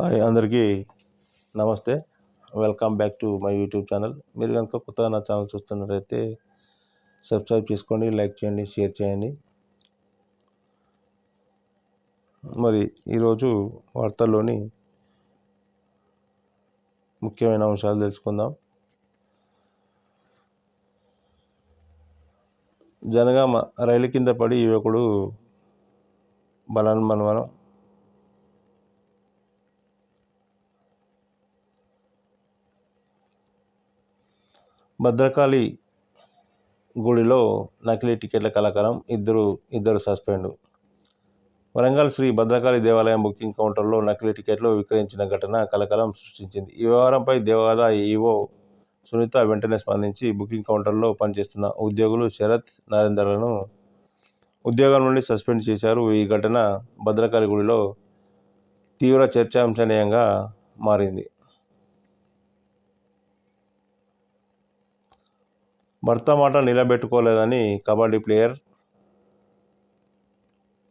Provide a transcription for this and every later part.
Hi అందరికీ నమస్తే. Welcome back to my YouTube channel. మీరు కనుక కొత్తగా నా ఛానల్ చూస్తున్నట్లయితే సబ్స్క్రైబ్ చేసుకోండి లైక్ చేయండి షేర్ చేయండి. మరి ఈరోజు వార్తల్లోని ముఖ్యమైన అంశాలు తెలుసుకుందాం. జనగామ రైలు కింద పడి యువకుడు బలన్మనవనం భద్రకాళి గుడిలో నకిలీ టికెట్ల కలకలం ఇద్దరు ఇద్దరు సస్పెండ్. వరంగల్ శ్రీ భద్రకాళి దేవాలయం బుకింగ్ కౌంటర్లో నకిలీ టికెట్లు విక్రయించిన ఘటన కలకలం సృష్టించింది. ఈ వ్యవహారంపై దేవాదా ఈవో సునీత వెంటనే స్పందించి బుకింగ్ కౌంటర్లో పనిచేస్తున్న ఉద్యోగులు శరత్ నరేందర్లను ఉద్యోగం నుండి సస్పెండ్ చేశారు. ఈ ఘటన భద్రకాళి గుడిలో తీవ్ర చర్చాంశనీయంగా మారింది. భర్త మాట నిలబెట్టుకోలేదని కబడ్డీ ప్లేయర్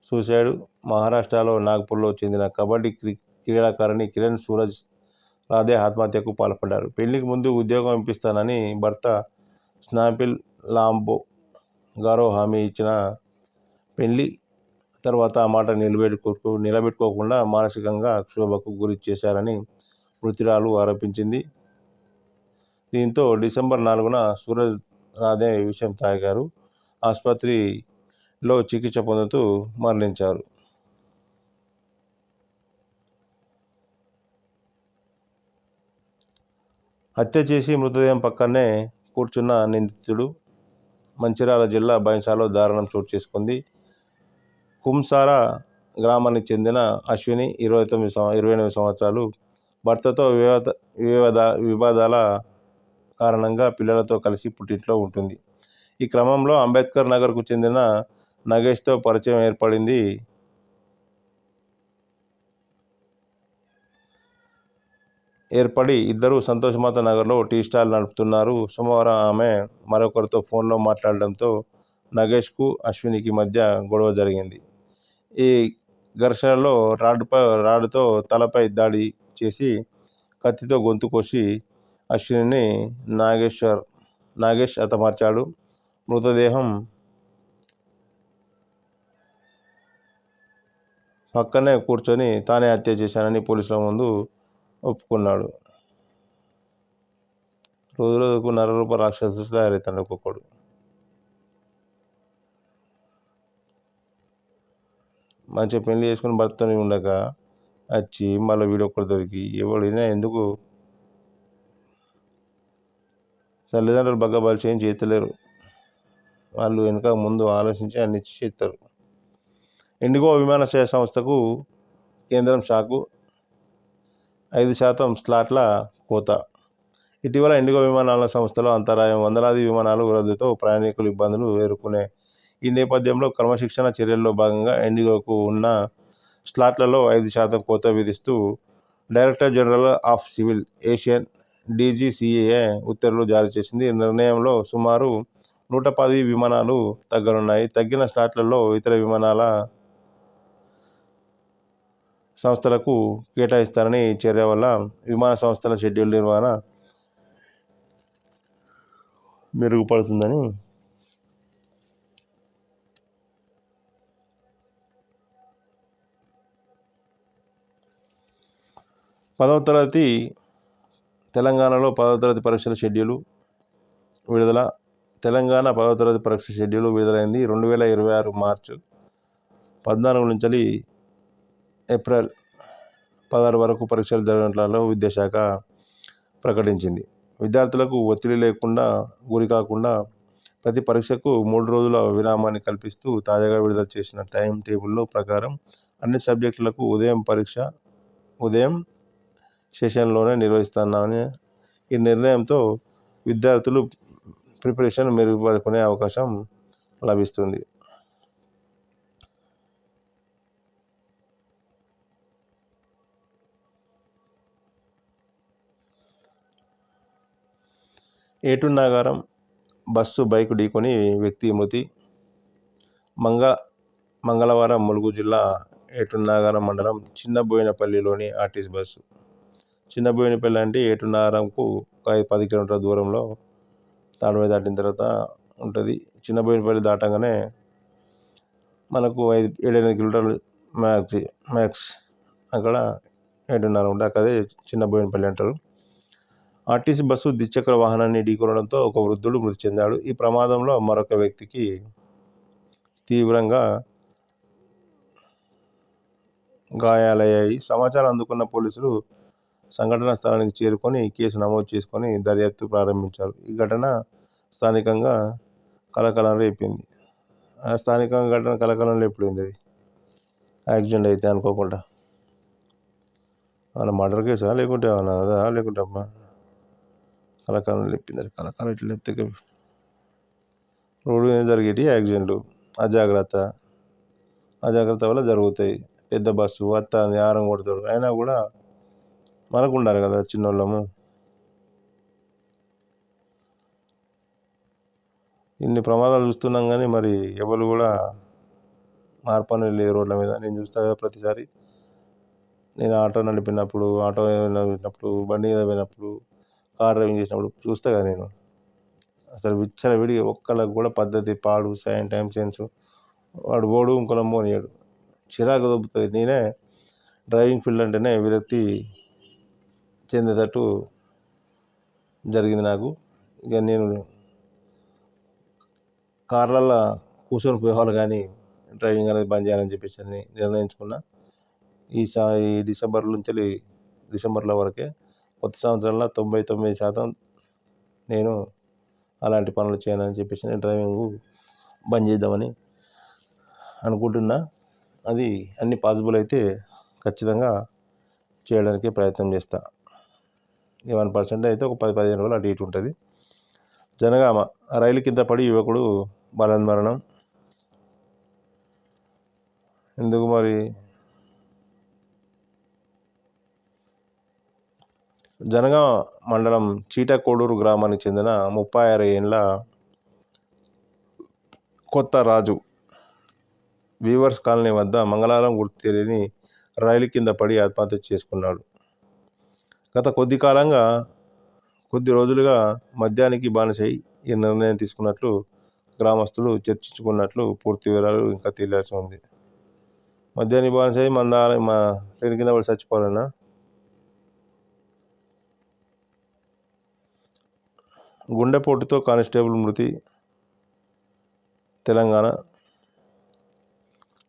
సూసైడ్ మహారాష్ట్రలో నాగ్పూర్లో చెందిన కబడ్డీ క్రి క్రీడాకారిణి కిరణ్ సూరజ్ రాధే ఆత్మహత్యకు పాల్పడ్డారు. పెళ్ళికి ముందు ఉద్యోగం ఇప్పిస్తానని భర్త స్నాపిల్ లాంబో గారో హామీ ఇచ్చిన పెళ్ళి తర్వాత ఆ మాట నిలబెట్టుకో నిలబెట్టుకోకుండా మానసికంగా క్షోభకు గురి చేశారని మృతురాలు ఆరోపించింది. దీంతో డిసెంబర్ నాలుగున సూరజ్ రాధే విషయం తాగారు ఆసుపత్రిలో చికిత్స పొందుతూ మరణించారు. హత్య చేసి మృతదేహం పక్కనే కూర్చున్న నిందితుడు మంచిర్యాల జిల్లా బైంసాలో దారుణం చోటు చేసుకుంది. కుంసారా గ్రామానికి చెందిన అశ్విని ఇరవై తొమ్మిది సంవ ఇరవై ఎనిమిది సంవత్సరాలు భర్తతో వివాద వివాద వివాదాల కారణంగా పిల్లలతో కలిసి పుట్టింట్లో ఉంటుంది. ఈ క్రమంలో అంబేద్కర్ నగర్కు చెందిన నగేష్తో పరిచయం ఏర్పడింది. ఏర్పడి ఇద్దరు సంతోషమాత నగర్లో టీ స్టాల్ నడుపుతున్నారు. సోమవారం ఆమె మరొకరితో ఫోన్లో మాట్లాడడంతో నగేష్కు అశ్వినికి మధ్య గొడవ జరిగింది. ఈ ఘర్షణలో రాడ్డుపై రాడ్తో తలపై దాడి చేసి కత్తితో గొంతు కోసి అశ్వినిని నాగేశ్వర్ నాగేష్ అతమార్చాడు మృతదేహం పక్కనే కూర్చొని తానే హత్య చేశానని పోలీసుల ముందు ఒప్పుకున్నాడు. రోజు రోజుకు నరరూప రాక్షసు తయారవుతాడు ఒక్కొక్కడు. మంచిగా పెళ్ళి చేసుకుని భర్తని ఉండక వచ్చి మళ్ళీ వీడొక్కడు దొరికి ఎవడైనా ఎందుకు తల్లిదండ్రులు బగ్గ బలిచి ఏం వాళ్ళు వెనుక ముందు ఆలోచించి అన్ని చేస్తారు. ఇండిగో విమానాశ్రయ సంస్థకు కేంద్రం షాకు. ఐదు శాతం స్లాట్ల కోత. ఇటీవల ఇండిగో విమానాల సంస్థలో అంతరాయం వందలాది విమానాలు రద్దుతో ప్రయాణికులు ఇబ్బందులు ఎదుర్కొనే ఈ నేపథ్యంలో క్రమశిక్షణ చర్యల్లో భాగంగా ఇండిగోకు ఉన్న స్లాట్లలో ఐదు శాతం కోత విధిస్తూ director general of civil aviation DGCA ఉత్తర్వులు జారీ చేసింది. నిర్ణయంలో సుమారు నూట పది విమానాలు తగ్గనున్నాయి. తగ్గిన స్లాట్లలో ఇతర విమానాల సంస్థలకు కేటాయిస్తారని చర్య వల్ల విమాన సంస్థల షెడ్యూల్ నిర్వహణ మెరుగుపడుతుందని పదవ తరగతి తెలంగాణలో పదవ తరగతి పరీక్షల షెడ్యూలు విడుదల. తెలంగాణ పదవ తరగతి పరీక్ష షెడ్యూల్ విడుదలైంది రెండు వేల ఇరవై ఆరు మార్చు పద్నాలుగు నుంచి ఏప్రిల్ పదహారు వరకు పరీక్షలు జరగనున్నట్లు విద్యాశాఖ ప్రకటించింది. విద్యార్థులకు ఒత్తిడి లేకుండా గురి కాకుండా ప్రతి పరీక్షకు మూడు రోజుల విరామాన్ని కల్పిస్తూ తాజాగా విడుదల చేసిన టైం టేబుల్లో ప్రకారం అన్ని సబ్జెక్టులకు ఉదయం పరీక్ష ఉదయం సెషన్లోనే నిర్వహిస్తున్నామని ఈ నిర్ణయంతో విద్యార్థులు ప్రిపరేషన్ మెరుగుపరుచుకునే అవకాశం లభిస్తుంది. ఏటు నాగారం బస్సు బైక్ ఢీకొని వ్యక్తి మృతి. మంగ మంగళవారం ములుగు జిల్లా ఏటున్నాగారం మండలం చిన్నబోయినపల్లిలోని ఆర్టీసీ బస్సు. చిన్నబోయినపల్లి అంటే ఏటున్నాగారంకు ఒక ఐదు పది కిలోమీటర్ల దూరంలో తాడువాయి దాటిన తర్వాత ఉంటుంది. చిన్నబోయినపల్లి దాటంగానే మనకు ఐదు ఏడెనిమిది కిలోమీటర్లు మ్యాక్స్ మ్యాక్స్ అక్కడ ఏడున్నర ఉంటుంది అక్కడే చిన్నబోయినపల్లి అంటారు. ఆర్టీసీ బస్సు ద్విచక్ర వాహనాన్ని ఢీకొనడంతో ఒక వృద్ధుడు మృతి చెందాడు. ఈ ప్రమాదంలో మరొక వ్యక్తికి తీవ్రంగా గాయాలయ్యాయి. సమాచారం అందుకున్న పోలీసులు సంఘటనా స్థలానికి చేరుకొని కేసు నమోదు చేసుకొని దర్యాప్తు ప్రారంభించారు. ఈ ఘటన స్థానికంగా కలకలం రేపింది. ఆ స్థానికంగా ఘటన కలకలం రేపింది అది. యాక్సిడెంట్ అయితే అనుకోకుండా. ఏమన్నా మర్డర్ కేసా? లేకుంటే ఏమన్నా అదా? లేకుంటే అమ్మా. కలకాలం లేపింది కలకాలం ఇట్లా లేపితే రోడ్డు మీద జరిగేటి యాక్సిడెంట్లు. అజాగ్రత్త. అజాగ్రత్త వల్ల జరుగుతాయి. పెద్ద బస్సు వస్తుంది ఆరం కొడతాడు అయినా కూడా మనకు ఉండాలి కదా చిన్నోళ్ళము. ఇన్ని ప్రమాదాలు చూస్తున్నాం కానీ మరి ఎవరు కూడా మార్పని లేదు రోడ్ల మీద. నేను చూస్తా కదా ప్రతిసారి. నేను ఆటో నడిపినప్పుడు ఆటో నడిపినప్పుడు బండి మీద పోయినప్పుడు కార్ డ్రైవింగ్ చేసినప్పుడు చూస్తా కదా నేను. అసలు విచ్చల విడిగి ఒక్కళ్ళకి కూడా పద్ధతి పాడు సైన్ టైం సెన్స్ వాడు పోడు ఇంకోళ్ళని పోనీయడు చిరాకు దొబ్బుతుంది. నేనే డ్రైవింగ్ ఫీల్డ్ అంటేనే విరక్తి చెందేటట్టు జరిగింది నాకు. ఇక నేను కార్లల్లో కూర్చొని పోయేవాళ్ళు కానీ డ్రైవింగ్ అనేది బంద్ చేయాలని చెప్పేసి అని నిర్ణయించుకున్నా. ఈ సా ఈ డిసెంబర్ నుంచి డిసెంబర్లో వరకే కొత్త సంవత్సరంలో తొంభై తొమ్మిది శాతం నేను అలాంటి పనులు చేయనని చెప్పేసి నేను డ్రైవింగ్ బంద్ చేద్దామని అనుకుంటున్నా. అది అన్ని పాసిబుల్ అయితే ఖచ్చితంగా చేయడానికి ప్రయత్నం చేస్తాను వన్ పర్సెంట్ అయితే ఒక పది పదిహేను రోజులు అటు ఇటు ఉంటుంది. జనగామ రైలు కింద పడి యువకుడు బలన్మరణం ఎందుకు మరి? జనగామ మండలం చీటకోడూరు గ్రామానికి చెందిన ముప్పై ఆరు ఏళ్ళ కొత్త రాజు వీవర్స్ కాలనీ వద్ద మంగళవారం గుర్తు తెలియని రైలు కింద పడి ఆత్మహత్య చేసుకున్నాడు. గత కొద్ది కాలంగా కొద్ది రోజులుగా మద్యానికి బానిసై ఈ నిర్ణయం తీసుకున్నట్లు గ్రామస్తులు చర్చించుకున్నట్లు పూర్తి వివరాలు ఇంకా తెలియాల్సి ఉంది. మద్యానికి బానిసై మంద మా ట్రైన్ కింద వాళ్ళు చచ్చిపోవాలన్నా? గుండెపోటుతో కానిస్టేబుల్ మృతి తెలంగాణ.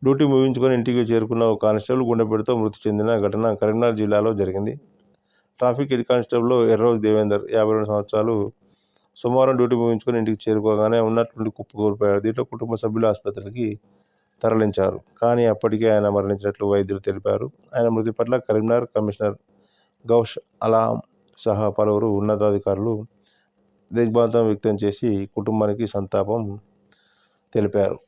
డ్యూటీ ముగించుకొని ఇంటికి చేరుకున్న ఒక కానిస్టేబుల్ గుండెపోటుతో మృతి చెందిన ఘటన కరీంనగర్ జిల్లాలో జరిగింది. Traffic head constable Erroju Devender యాభై రెండు సంవత్సరాలు సోమవారం డ్యూటీ ముగించుకొని ఇంటికి చేరుకోగానే ఉన్నట్టుండి కుప్పకూలిపోయాడు దీంట్లో కుటుంబ సభ్యులు ఆసుపత్రికి తరలించారు. కానీ అప్పటికే ఆయన మరణించినట్లు వైద్యులు తెలిపారు. ఆయన మృతి పట్ల కరీంనగర్ కమిషనర్ గౌష్ అలాం సహా పలువురు ఉన్నతాధికారులు దిగ్భాంతం వ్యక్తం చేసి కుటుంబానికి సంతాపం తెలిపారు.